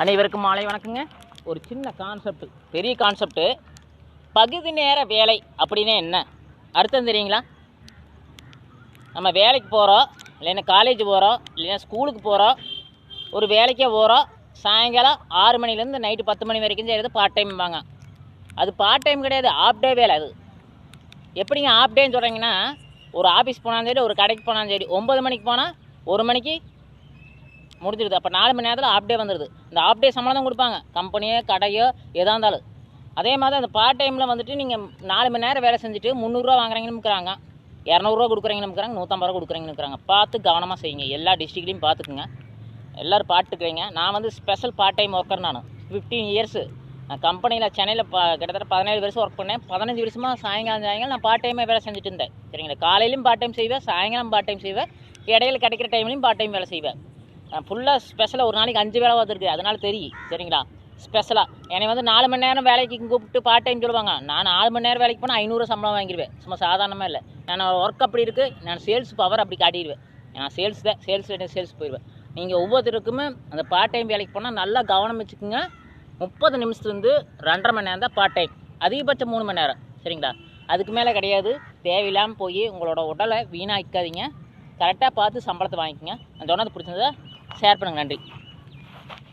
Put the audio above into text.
அனைவருக்கும் மாலை வணக்கங்க. ஒரு சின்ன கான்செப்ட் பெரிய கான்செப்ட்டு பகுதி நேர வேலை அப்படின்னா என்ன? அர்த்தம் தெரியுங்களா? நம்ம வேலைக்கு போகிறோம் இல்லைன்னா காலேஜ் போகிறோம் இல்லைன்னா ஸ்கூலுக்கு போகிறோம் ஒரு வேலைக்கே போகிறோம் சாயங்காலம் ஆறு மணிலேருந்து நைட்டு பத்து மணி வரைக்கும் செய்கிறது பார்ட் டைம்பாங்க அது பார்ட் டைம் கிடையாது ஆஃப் டே வேலை அது. எப்படிங்க ஆஃப் டேன்னு சொல்கிறீங்கன்னா ஒரு ஆஃபீஸ் போனாலும் சரி ஒரு கடைக்கு போனாலும் சரி ஒம்பது மணிக்கு போனால் ஒரு மணிக்கு முடிஞ்சிடுது அப்போ நாலு மணி நேரத்தில் ஆஃப் டே வந்துடுது இந்த ஆஃப் டே சம்பளம் தான் கொடுப்பாங்க. கம்பெனியோ கடையோ எதாக இருந்தாலும். அதே மாதிரி அந்த பார்ட் டைமில் வந்துட்டு நீங்கள் நாலு மணி நேரம் வேலை செஞ்சுட்டு முந்நூறுரூவா வாங்குறீங்கன்னு இருக்கிறாங்க இரநூறுவா கொடுக்குறீங்கன்னு இருக்கிறாங்க நூற்றம்பது ரூபா கொடுக்குறீங்கன்னு இருக்கிறாங்க பார்த்து கவனமாக செய்யுங்க. எல்லா டிஸ்ட்ரிக்ட்லையும் பார்த்துக்குங்க. எல்லோரும் பார்த்துக்குறீங்க நான் வந்து ஸ்பெஷல் பார்ட் டைம் ஒர்க்கர் நான். ஃபிஃப்டீன் இயர்ஸு நான் கம்பெனியில் சென்னையில் ப கிட்டத்தட்ட பதினேழு வருஷம் ஒர்க் பண்ணேன். பதினஞ்சு வருஷமாக சாயங்காலம் சாயங்காலம் நான் பார்ட் டைமே வேலை செஞ்சுட்டு இருந்தேன். சரிங்களா? காலையிலையும் பார்ட் டைம் செய்வேன். சாயங்காலம் பார்ட் டைம் செய்வேன். இடையில கிடைக்கிற டைம்லையும் பார்ட் டைம் வேலை செய்வேன். ஃபுல்லாக ஸ்பெஷலாக ஒரு நாளைக்கு அஞ்சு வேலை பார்த்துருக்கு. அதனால தெரியும் சரிங்களா? ஸ்பெஷலாக என்னை வந்து நாலு மணி நேரம் வேலைக்கு கூப்பிட்டு பார்ட் டைம் சொல்லுவாங்க. நான் நாலு மணி நேரம் வேலைக்கு போனால் ஐநூறு சம்பளம் வாங்கிடுவேன் சும்மா சாதாரணமாக இல்லை. நான் ஒர்க் அப்படி இருக்குது நான் சேல்ஸ் பவர் அப்படி காட்டிடுவேன். நான் சேல்ஸ் தான் சேல்ஸ் சேல்ஸ் போயிடுவேன். நீங்கள் ஒவ்வொருத்தருக்குமே அந்த பார்ட் டைம் வேலைக்கு போனால் நல்லா கவனம் வச்சுக்கோங்க. முப்பது நிமிஷத்துலேருந்து ரெண்டரை மணி நேரம் தான் பார்ட் டைம் அதிகபட்சம் மூணு மணி நேரம் சரிங்களா? அதுக்கு மேலே கிடையாது. தேவையில்லாமல் போய் உங்களோட உடலை வீணாக்காதீங்க கரெக்டாக பார்த்து சம்பளத்தை வாங்கிக்கோங்க. அந்த சொன்னது பிடிச்சிருந்தா ஷேர் பண்ணுங்கள் நன்றி.